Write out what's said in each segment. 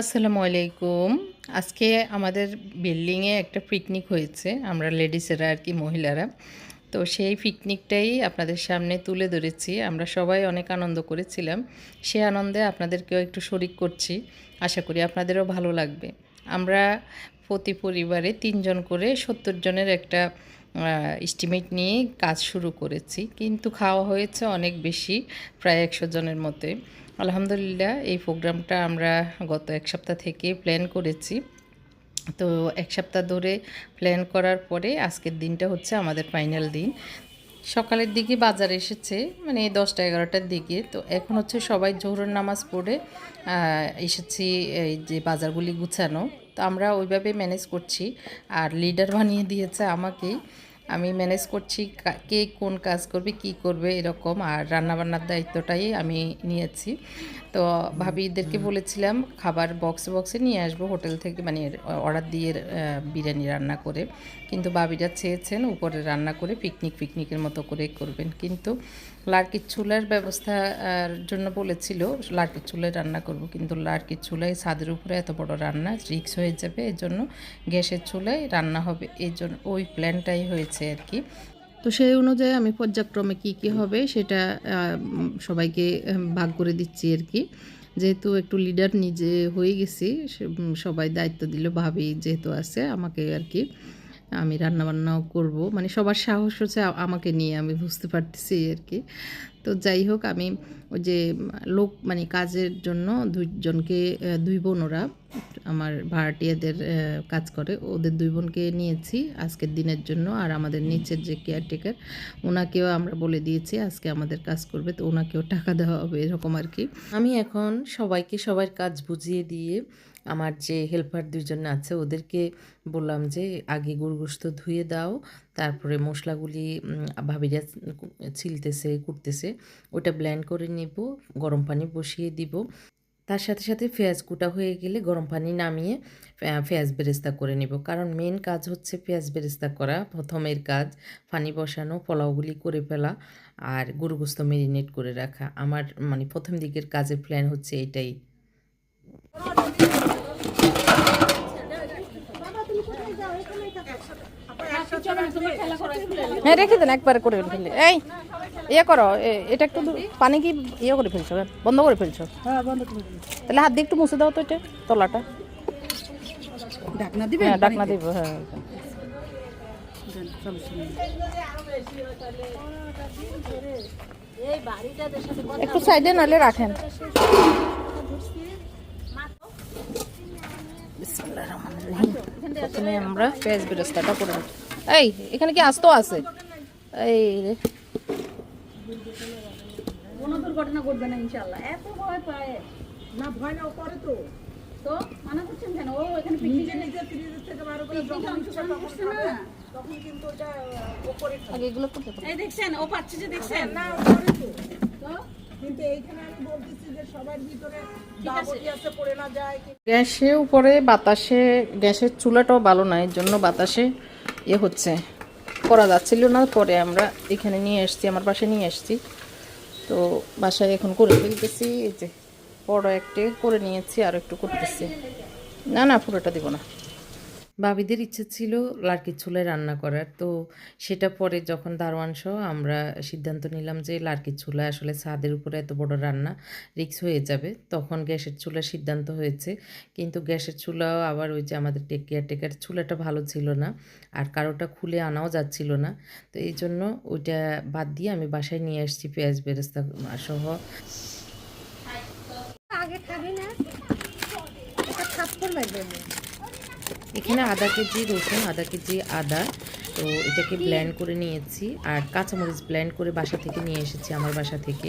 আসসালামু আলাইকুম। আজকে আমাদের বিল্ডিংয়ে একটা পিকনিক হয়েছে, আমরা লেডিসেরা আর কি মহিলারা। তো সেই পিকনিকটাই আপনাদের সামনে তুলে ধরেছি। আমরা সবাই অনেক আনন্দ করেছিলাম। সে আনন্দে আপনাদেরকেও একটু শরিক করছি। আশা করি আপনাদেরও ভালো লাগবে। আমরা প্রতি পরিবারে তিনজন করে সত্তর জনের একটা এস্টিমেট নিয়ে কাজ শুরু করেছি। কিন্তু খাওয়া হয়েছে অনেক বেশি, প্রায় একশো জনের মতে আলহামদুলিল্লাহ, এই প্রোগ্রামটা আমরা গত এক সপ্তাহ থেকে প্ল্যান করেছি। তো এক সপ্তাহ ধরে প্ল্যান করার পরে আজকের দিনটা হচ্ছে আমাদের ফাইনাল দিন। সকালের দিকে বাজার এসেছে মানে দশটা এগারোটার দিকে। তো এখন হচ্ছে সবাই জোহরের নামাজ পড়ে এসেছি এই যে বাজারগুলি গুছানো। তো আমরা ওইভাবে ম্যানেজ করছি। আর লিডার বানিয়ে দিয়েছে আমাকেই। আমি ম্যানেজ করছি কে কোন কাজ করবে, কি করবে, এরকম, আর রান্নাবান্নার দায়িত্বটাই আমি নিয়েছি। তো ভাবিদেরকে বলেছিলাম, খাবার বক্সে বক্সে নিয়ে আসব হোটেল থেকে মানে অর্ডার দিয়ে বিরিয়ানি রান্না করে। কিন্তু ভাবিরা চেয়েছেন উপরে রান্না করে পিকনিক পিকনিকের মতো করে করবেন। কিন্তু লার্কির চুলার ব্যবস্থার জন্য বলেছিল, লার্কির চুলায় রান্না করব। কিন্তু লার্কির চুলায় ছাদের উপরে এত বড় রান্না রিক্স হয়ে যাবে। এই জন্য গ্যাসের চুলায় রান্না হবে। এই জন্য ওই প্ল্যানটাই হয়েছে আর কি। তো সেই অনুযায়ী আমি পর্যায়ক্রমে কি কি হবে সেটা সবাইকে ভাগ করে দিচ্ছি আর কি। যেহেতু একটু লিডার নিজে হয়ে গেছি সবাই দায়িত্ব দিল ভাবি যেহেতু আছে আমাকে আর কি আমি রান্নাবান্নাও করব। মানে সবার সাহস হচ্ছে আমাকে নিয়ে আমি বুঝতে পারতেছি আর কি। তো যাই হোক আমি ওই যে লোক মানে কাজের জন্য দুইজনকে দুই বোন ওরা আমার ভাড়াটিয়াদের কাজ করে। ওদের দুই বোনকে নিয়েছি আজকের দিনের জন্য, আর আমাদের নিচের যে কেয়ারটেকার ওনাকেও আমরা বলে দিয়েছি আজকে আমাদের কাজ করবে, তো ওনাকেও টাকা দেওয়া হবে, এরকম আর কি। আমি এখন সবাইকে সবার কাজ বুঝিয়ে দিয়ে আমার যে হেল্পার দুজন আছে, ওদেরকে বললাম যে, আগে গরুগোস্ত ধুয়ে দাও, তারপরে মশলাগুলি ভাবিরা ছিলতেছে, কুটতেছে, ওটা ব্ল্যান্ড করে নেব, গরম পানি বসিয়ে দিব। তার সাথে সাথে পেঁয়াজ কুটা হয়ে গেলে গরম পানি নামিয়ে পেঁয়াজ বেরেস্তা করে নেব। কারণ মেন কাজ হচ্ছে পেঁয়াজ বেরেস্তা করা, প্রথমের কাজ পানি বসানো, পোলাওগুলি করে ফেলা আর গরুগোস্ত মেরিনেট করে রাখা। আমার মানে প্রথম দিকের কাজের প্ল্যান হচ্ছে এটাই। হ্যাঁ রেখে দেন, একবারে করে ফেললে এই ইয়ে করো এটা একটু পানি কি ইয়ে করে ফেলছো বন্ধ করে ফেলছো? হ্যাঁ বন্ধ করে তাহলে হাত দিয়ে একটু মুছে দাও তো এটা তলাটা। ঢাকনা দিবেন হ্যাঁ ডাকনা দিব হ্যাঁ নেই। একটু সাইডে নালে রাখেন। প্রথমে আমরা পেঁয়াজ বেরেস্তাটা করে। এই এখানে কি আস্ত আছে? এই রে। কোনো দুর্ঘটনা ঘটবে না ইনশাল্লাহ এত ভয় পায়। না ভয় না ও করে তো। তো মানা করছেন কেন? ও এখানে পিকনিকে নিজে ফ্রিজের থেকে বার করে পিকনিকে অংশগ্রহণ করছে না। তখন কিন্তু ওটা ও করে আগে এগুলো করতে পারো। এই দেখছেন ও পাচ্ছে যে দেখছেন। না ও করে তো। তো? কিন্তু এইখানে আমি বলতেছি যে সবার ভিতরে আছে। পড়ে না যায় গ্যাসে উপরে বাতাসে গ্যাসের চুলাটাও ভালো না এর জন্য বাতাসে ইয়ে হচ্ছে। করা যাচ্ছিল না, পরে আমরা এখানে নিয়ে এসছি, আমার বাসায় নিয়ে এসছি। তো বাসায় এখন করে ফেলতেছি, এই যে বড় একটা করে নিয়েছি, আর একটু করতেছি। না না, পুরোটা দিব না। বাবিদের ইচ্ছে ছিল লার্কির চুলায় রান্না করার। তো সেটা পরে যখন দারোয়ান সহ আমরা সিদ্ধান্ত নিলাম যে লার্কির চুলায় আসলে ছাদের উপরে এত বড় রান্না রিক্স হয়ে যাবে, তখন গ্যাসের চুলার সিদ্ধান্ত হয়েছে। কিন্তু গ্যাসের চুলাও আবার ওই যে আমাদের টেক কেয়ার টেকার চুলাটা ভালো ছিল না আর কারোটা খুলে আনাও যাচ্ছিল না। তো এই জন্য ওইটা বাদ দিয়ে আমি বাসায় নিয়ে আসছি পেঁয়াজ বেরেস্তা সহ। এখানে আধা কেজি রসুন, আধা কেজি আদা। তো এটাকে ব্ল্যান্ড করে নিয়েছি। আর কাঁচামরিচ ব্ল্যান্ড করে বাসা থেকে নিয়ে এসেছি আমার বাসা থেকে।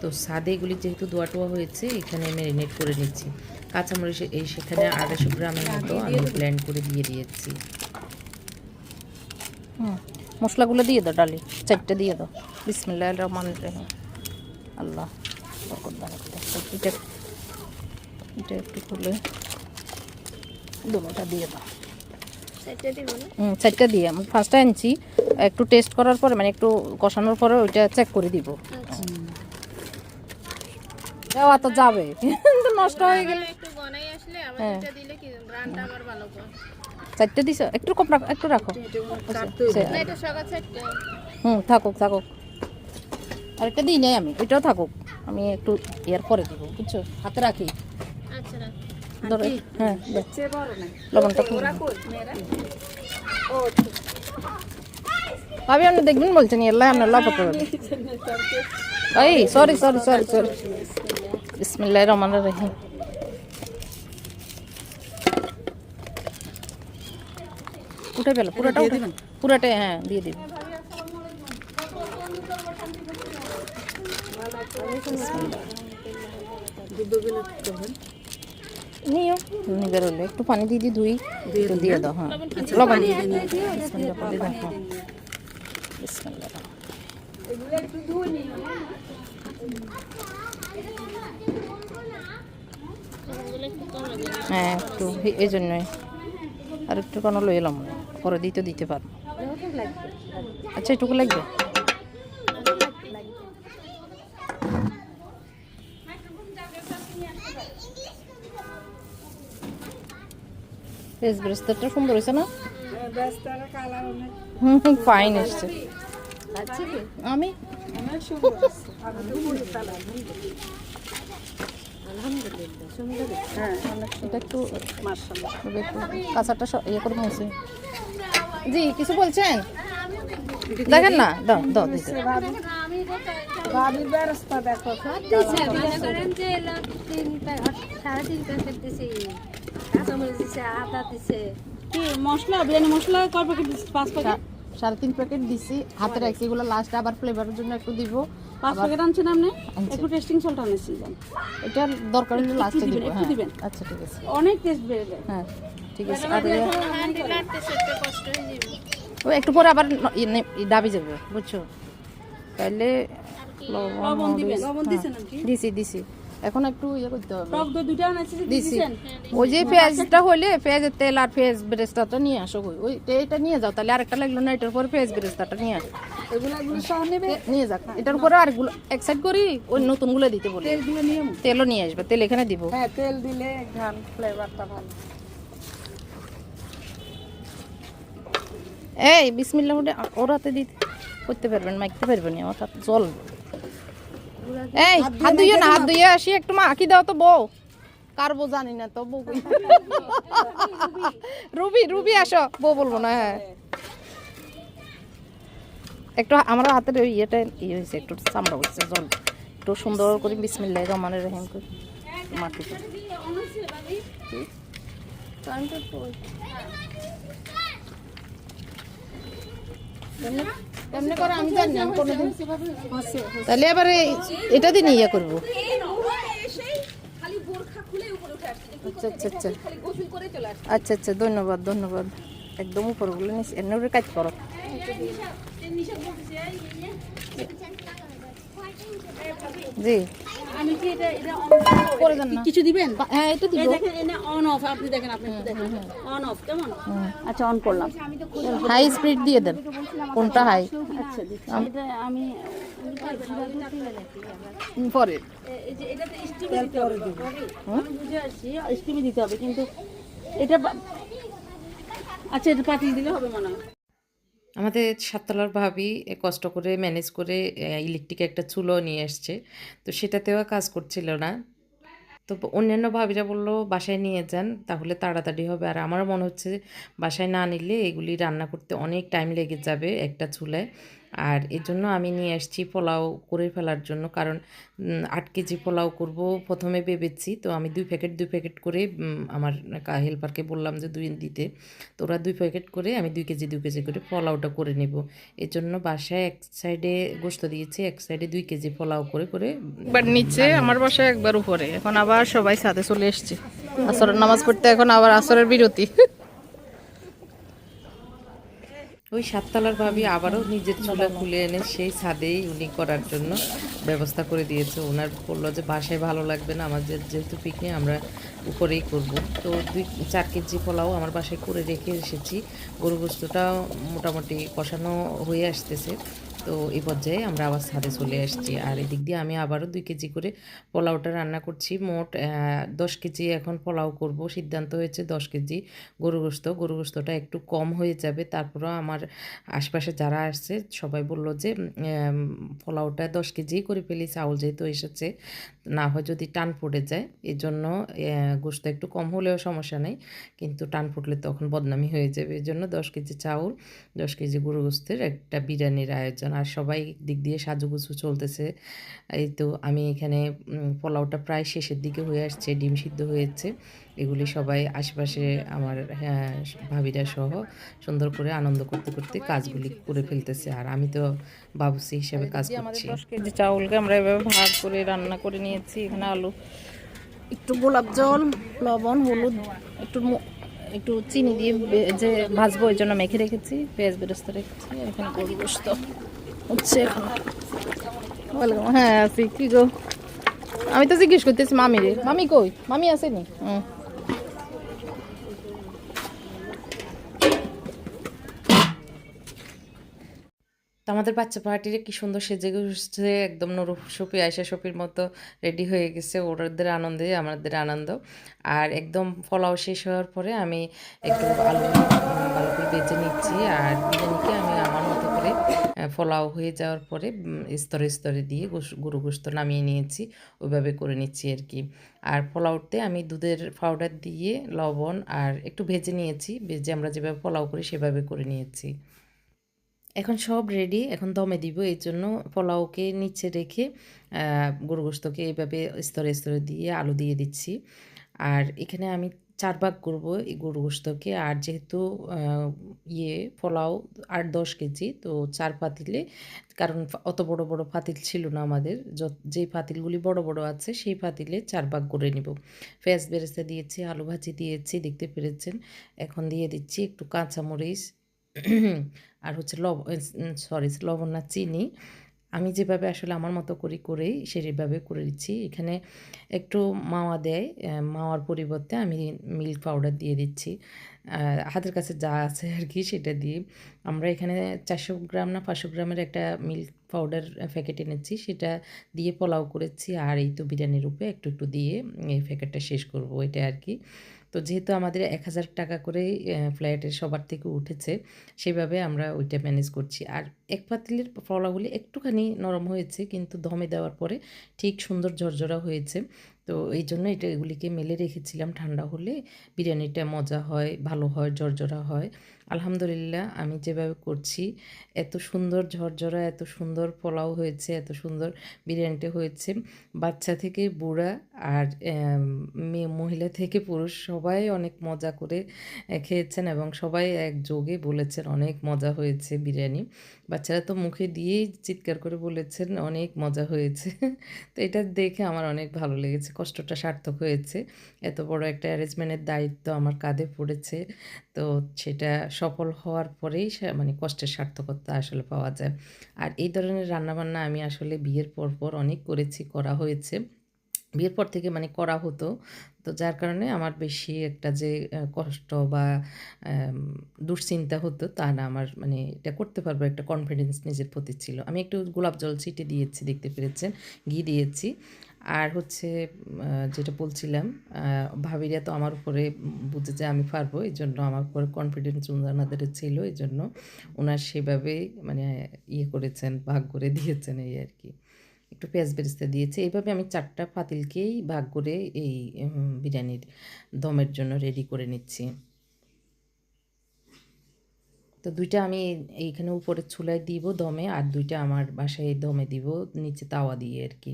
তো সাদে এগুলি যেহেতু দোয়া টোয়া হয়েছে, এখানে ম্যারিনেট করে নিচ্ছি। কাঁচামরিচ এই সেখানে আড়াইশো গ্রামের মতো আমি ব্ল্যান্ড করে দিয়ে দিয়েছি। মশলাগুলো দিয়ে দাও ডালি, চারটে দিয়ে দাও। বিসমিল্লাহ রহমান রহিম। আল্লাহ এটা এটা একটু খুলে দুটোটা দিয়ে দাও। হুম চারটা দিয়ে। আমি ফার্স্টে আনছি। একটু টেস্ট করার পরে মানে একটু কষানোর পরে ওইটা চেক করে দিব। দেওয়া তো যাবে। কিন্তু নষ্ট হয়ে গেলে। হ্যাঁ। চারটে দিছ? একটু কম রাখো একটু রাখো। হুম থাকুক থাকুক। আরেকটা দিই নাই আমি। ওইটাও থাকুক। আমি একটু ইয়ার পরে দিব বুঝছ? হাতে রাখি। ধরো হ্যাঁ। লবণটা ভাবি আপনি দেখবেন বলছেন এল্লা আপনার লাভ করবেন এই সরি সরি সরি সরি বিসমিল্লাহ রহমান রহিম। উঠে পেল পুরোটা উঠে পুরোটাই হ্যাঁ দিয়ে দিন নিও নিবে রইল একটু পানি দিয়ে দি ধুই একটু দিয়ে দাও হ্যাঁ। লবণ দিয়ে দাও। হ্যাঁ হ্যাঁ একটু এই জন্যই। আর একটু কেন লই এলাম পরে দিতে দিতে পারব। আচ্ছা এটুকু লাগবে? বেশ ব্রেসলেটটা সুন্দর হয়েছে না? হুম ফাইন এসছে আমি? আছে। আমি হ্যাঁ এটা একটু মার্শাল্লাহ তবে কাঁচাটা ইয়ে করে জি কিছু বলছেন? দেখেন না দাও দাও দিতে ব্যবস্থা দেখো কাঁচামরিচ দিছে আদা দিছে। কি মশলা বিরিয়ানি মশলা কয় প্যাকেট দিচ্ছিস পাঁচ প্যাকেট সাড়ে তিন প্যাকেট দিছি। হাতে রাখছি এগুলো লাস্টে আবার ফ্লেভারের জন্য একটু দিব। পাঁচ প্যাকেট আনছেন আপনি? একটু টেস্টিং সল্ট আনেছি এটা দরকার হলে লাস্টে দিব একটু হ্যাঁ। দিবেন। আচ্ছা ঠিক আছে। অনেক টেস্ট বেড়ে যায়। হ্যাঁ ঠিক আছে। আর ইয়ে- ও একটু পরে আবার ইয়ে ডাবি যাবে বুঝছ? তাহলে লবণ দিবেন লবণ হ্যাঁ, দিছেন দিছি দিছি। এখন একটু ইয়ে করতে হবে। টক দই আনেছি দিছেন ওই যে পেঁয়াজটা হইলে পেঁয়াজের তেল আর পেঁয়াজ বেরেস্তাটা নিয়ে আসো ওই এটা নিয়ে যাও তাহলে আরেকটা লাগল না এটার পরে পেঁয়াজ বেরেস্তাটা নিয়ে আসো। এগুলো এগুলো সহ নেবে? নিয়ে যাক। এটার উপরে আরেকগুলো এক সাইড করি ওই নতুনগুলো দিতে বলি। তেলগুলো নিয়ে। তেলও নিয়ে আসবে তেল এখানে দিব। হ্যাঁ তেল দিলে ঘান ফ্লেভারটা ভালো। এই বিসমিল্লা ওটা ওর দিতে করতে পারবেন মাইকতে পারবেন আমার জল এই হাত ধুইয়ে না হাত ধুইয়ে আসি একটু মা আঁকি দাও তো বউ। কার বউ জানি না তো বউ রুবি রুবি আসো বউ বলব না হ্যাঁ। একটু আমার হাতের ওই ইয়েটা ইয়ে হয়েছে একটু চামড়া হচ্ছে জল। একটু সুন্দর করে বিসমিল্লাহ রহমানের রহিম করে। মাটিতে। তাহলে এবারে এটা দিয়ে ইয়ে করব। আচ্ছা আচ্ছা আচ্ছা। আচ্ছা আচ্ছা ধন্যবাদ ধন্যবাদ। একদম উপরগুলো নিস এমনি কাজ করো। জি। আমি কি এটা এটা করে দেন না। কিছু দিবেন? হ্যাঁ এটা দিব। দেখেন এনে অন অফ আপনি দেখেন আপনি দেখেন। অন অফ কেমন? আচ্ছা অন করলাম। হাই স্পিড দিয়ে দেন। কোনটা হাই আচ্ছা এটা আমি পরে। এই যে এটাতে স্টিমে দিতে হবে। আমি বুঝে আসছি স্টিমে দিতে হবে কিন্তু এটা আচ্ছা এটা পাঠিয়ে দিলে হবে মনে হয়। আমাদের সাততলার ভাবি কষ্ট করে ম্যানেজ করে ইলেকট্রিক একটা চুলো নিয়ে এসছে। তো সেটাতেও কাজ করছিল না। তো অন্যান্য ভাবিরা বলল, বাসায় নিয়ে যান, তাহলে তাড়াতাড়ি হবে। আর আমার মনে হচ্ছে, বাসায় না নিলে এগুলি রান্না করতে অনেক টাইম লেগে যাবে একটা চুলায় আর এর জন্য আমি নিয়ে আসছি পোলাও করে ফেলার জন্য। কারণ আট কেজি পোলাও করব প্রথমে ভেবেছি তো আমি দুই প্যাকেট দুই প্যাকেট করে আমার হেল্পারকে বললাম যে দুই দিতে। তো ওরা দুই প্যাকেট করে আমি দুই কেজি দুই কেজি করে পোলাওটা করে নেব। এর জন্য বাসায় এক সাইডে গোস্ত দিয়েছি এক সাইডে দুই কেজি পোলাও করে করে একবার নিচে আমার বাসায় একবার উপরে। এখন আবার সবাই সাথে চলে এসছে। আসরের নামাজ পড়তে এখন আবার আসরের বিরতি। ওই সাততলার ভাবি আবারও নিজের চুলা খুলে এনে সেই ছাদেই উনি করার জন্য ব্যবস্থা করে দিয়েছে। ওনার বলল যে বাসায় ভালো লাগবে না আমাদের যেহেতু পিকনিক আমরা উপরেই করব। তো দুই চার কেজি পোলাও আমার বাসায় করে রেখে এসেছি। গরু গোস্তটা মোটামুটি কষানো হয়ে আসতেছে। তো এই পর্যায়ে আমরা আবার ছাদে চলে আসছি। আর এদিক দিয়ে আমি আবারও দুই কেজি করে পোলাওটা রান্না করছি। মোট দশ কেজি এখন পোলাও করব। সিদ্ধান্ত হয়েছে দশ কেজি গরু গোস্ত। গরু গোস্তটা একটু কম হয়ে যাবে। তারপরেও আমার আশপাশে যারা আসছে সবাই বলল যে পোলাওটা দশ কেজি করে ফেলি, চাউল যেহেতু এসেছে, না হয় যদি টান পড়ে যায়। এই জন্য গোস্ত একটু কম হলেও সমস্যা নেই। কিন্তু টান পড়লে তখন বদনামি হয়ে যাবে। এই জন্য দশ কেজি চাউল, দশ কেজি গরু গোস্তের একটা বিরিয়ানির আয়োজন। আর সবাই দিক দিয়ে সাজুগুজু চলতেছে। এই তো আমি এখানে পোলাওটা প্রায় শেষের দিকে হয়ে আসছে ডিম সিদ্ধ হয়েছে। এগুলি সবাই আশেপাশে আমার হ্যাঁ, ভাবিরা সহ সুন্দর করে আনন্দ করতে করতে কাজগুলি করে ফেলতেছে। আর আমি তো বাবুসি হিসেবে কাজ করছি। দশ কেজি চাউলকে আমরা এভাবে ভাগ করে রান্না করে নিয়েছি এখানে আলু একটু গোলাপ জল লবণ হলুদ একটু একটু চিনি দিয়ে যে ভাজবো ওই জন্য মেখে রেখেছি পেঁয়াজ বেরস্ত রেখেছি এখানে গরু গোস্ত। হচ্ছে হ্যাঁ আছি কি গো। আমি তো জিজ্ঞেস করতেছি মামি রে মামি কই? মামি আসেনি হুম। তো আমাদের বাচ্চা পার্টিরা কি সুন্দর সেজে গুজছে একদম নুরু সপি আয়সা সপির মতো রেডি হয়ে গেছে ওদের আনন্দে, আমাদের আনন্দ। আর একদম ফলাও শেষ হওয়ার পরে আমি একটু আলু ভালো করে বেজে নিচ্ছি। আর বিরিয়ানিকে আমি আমার মতো করে পোলাও হয়ে যাওয়ার পরে স্তরে স্তরে দিয়ে গরু গোস্ত নামিয়ে নিয়েছি। ওইভাবে করে নিচ্ছি আর কি। আর পোলাওতে আমি দুধের পাউডার দিয়ে লবণ আর একটু ভেজে নিয়েছি। ভেজে আমরা যেভাবে পোলাও করি সেভাবে করে নিয়েছি। এখন সব রেডি এখন দমে দিব এই জন্য পোলাওকে নিচে রেখে গরু গোস্তকে এইভাবে স্তরে স্তরে দিয়ে আলু দিয়ে দিচ্ছি। আর এখানে আমি চার ভাগ করব এই গরু গোস্তকে আর যেহেতু ইয়ে পোলাও আট দশ কেজি, তো চার পাতিলে, কারণ অত বড় বড় পাতিল ছিল না আমাদের। যেই পাতিলগুলি বড় বড় আছে, সেই পাতিলে চার ভাগ করে নিব। পেঁয়াজ বেরেস্তা দিয়েছি, আলু ভাজি দিয়েছি, দেখতে পেরেছেন। এখন দিয়ে দিচ্ছি একটু কাঁচামরিচ আর হচ্ছে লব সরি লবণ না চিনি। আমি যেভাবে আসলে আমার মতো করি, করেই সেভাবে করে দিচ্ছি। এখানে একটু মাওয়া দেয় মাওয়ার পরিবর্তে আমি মিল্ক পাউডার দিয়ে দিচ্ছি। হাতের কাছে যা আছে আর কি সেটা দিয়ে। আমরা এখানে চারশো গ্রাম না পাঁচশো গ্রামের একটা মিল্ক পাউডার প্যাকেট এনেছি, সেটা দিয়ে পোলাও করেছি, আর এই তো বিরিয়ানির উপরে একটু একটু দিয়ে এই প্যাকেটটা শেষ করব, এটা আর কি। তো যেহেতু আমাদের এক হাজার টাকা করে ফ্ল্যাটের সবার থেকে উঠেছে, সেভাবে আমরা ওইটা ম্যানেজ করছি। আর এক পাতিলের ফলাগুলি একটুখানি নরম হয়েছে, কিন্তু দমে দেওয়ার পরে ঠিক সুন্দর ঝরঝরা হয়েছে। তো এই জন্য এটা এগুলিকে মেলে রেখেছিলাম ঠান্ডা হলে। বিরিয়ানিটা মজা হয়, ভালো হয়, ঝরঝরা হয়। আলহামদুলিল্লাহ আমি যেভাবে করছি, এত সুন্দর ঝরঝরা, এত সুন্দর পোলাও হয়েছে, এত সুন্দর বিরিয়ানিটা হয়েছে। বাচ্চা থেকে বুড়া আর মহিলা থেকে পুরুষ সবাই অনেক মজা করে খেয়েছেন এবং সবাই একযোগে বলেছেন অনেক মজা হয়েছে বিরিয়ানি। বাচ্চারা তো মুখে দিয়েই চিৎকার করে বলেছেন অনেক মজা হয়েছে। তো এটা দেখে আমার অনেক ভালো লেগেছে, কষ্টটা সার্থক হয়েছে। এত বড় একটা অ্যারেঞ্জমেন্টের দায়িত্ব আমার কাঁধে পড়েছে। তো সেটা সফল হওয়ার পরেই মানে কষ্টের সার্থকতা আসলে পাওয়া যায়। আর এই ধরনের রান্নাবান্না আমি আসলে বিয়ের পর পর অনেক করেছি, করা হয়েছে। বিয়ের পর থেকে মানে করা হতো। তো যার কারণে আমার বেশি একটা যে কষ্ট বা দুশ্চিন্তা হতো তা না। আমার মানে এটা করতে পারব একটা কনফিডেন্স নিজের প্রতি ছিল। আমি একটু গোলাপ জল ছিটে দিয়েছি, দেখতে পেরেছেন, ঘি দিয়েছি। আর হচ্ছে যেটা বলছিলাম ভাবিরা তো আমার উপরে বুঝে যে আমি পারব, এই জন্য আমার উপরে কনফিডেন্স ওনাদের ছিল, এই জন্য ওনার সেভাবেই মানে ইয়ে করেছেন, ভাগ করে দিয়েছেন, এই আর কি। একটু পেঁয়াজ বেরেস্তা দিয়েছি। এইভাবে আমি চারটা পাতিলকেই ভাগ করে এই বিরিয়ানির দমের জন্য রেডি করে নিচ্ছি। তো দুইটা আমি এইখানে উপরে চুলায় দিব দমে আর দুইটা আমার বাসায় দমে দিব নিচে তাওয়া দিয়ে আর কি।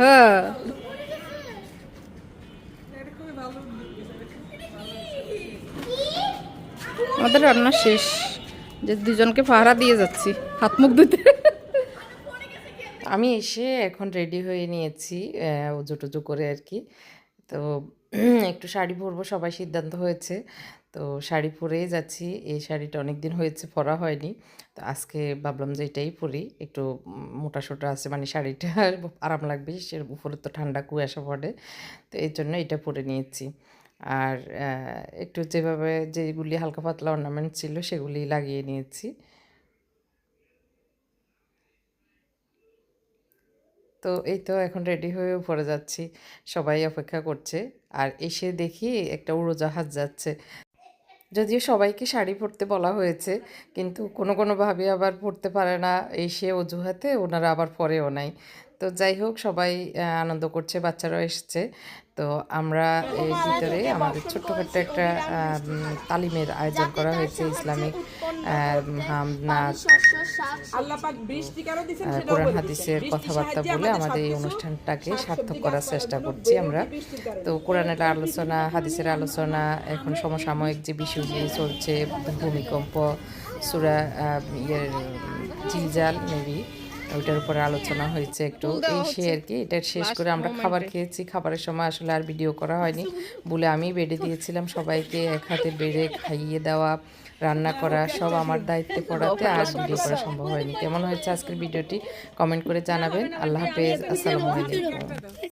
হ্যাঁ। আমাদের রান্না শেষ। যে দুজনকে পাহারা দিয়ে যাচ্ছি হাত মুখ ধুতে আমি এসে এখন রেডি হয়ে নিয়েছি উজু টুজু করে আর কি তো একটু শাড়ি পরবো, সবাই সিদ্ধান্ত হয়েছে। তো শাড়ি পরেই যাচ্ছি। এই শাড়িটা অনেক দিন হয়েছে, পরা হয়নি। তো আজকে ভাবলাম যে এটাই পরি। একটু মোটা সোটা আছে মানে শাড়িটা আরাম লাগবে, সে উপরে তো ঠান্ডা কুয়াশা পড়ে। তো এই জন্য এটা পরে নিয়েছি। আর একটু যেভাবে যেগুলি হালকা পাতলা অর্নামেন্ট ছিল, সেগুলি লাগিয়ে নিয়েছি। তো এই তো এখন রেডি হয়ে পড়ে যাচ্ছি। সবাই অপেক্ষা করছে। আর এসে দেখি একটা উড়োজাহাজ যাচ্ছে। যদিও সবাইকে শাড়ি পরতে বলা হয়েছে, কিন্তু কোনো কোনোভাবে আবার পরতে পারে না। এসে অজুহাতে ওনারা আবার পরেও নাই। তো যাই হোক সবাই আনন্দ করছে বাচ্চারাও এসছে। তো আমরা এই ভিতরে আমাদের ছোট্টখাট্ট একটা তালিমের আয়োজন করা হয়েছে ইসলামিক হাম নাচ কোরআন হাদিসের কথাবার্তা বলে আমাদের এই অনুষ্ঠানটাকে সার্থক করার চেষ্টা করছি আমরা। তো কোরআনের আলোচনা হাদিসের আলোচনা এখন সমসাময়িক যে বিষয়গুলি চলছে ভূমিকম্প সুরা ইয়ের জিলজাল মেবি ওইটার উপরে আলোচনা হয়েছে একটু। এই সে আর কি এটা শেষ করে আমরা খাবার খেয়েছি খাবারের সময় আসলে আর ভিডিও করা হয়নি। বলে আমি বেড়ে দিয়েছিলাম সবাইকে এক হাতে বেড়ে খাইয়ে দেওয়া রান্না করা সব আমার দায়িত্বে পড়াতে আর ভিডিও করা সম্ভব হয়নি। কেমন হয়েছে আজকের ভিডিওটি কমেন্ট করে জানাবেন। আল্লাহ হাফেজ আসসালামু আলাইকুম।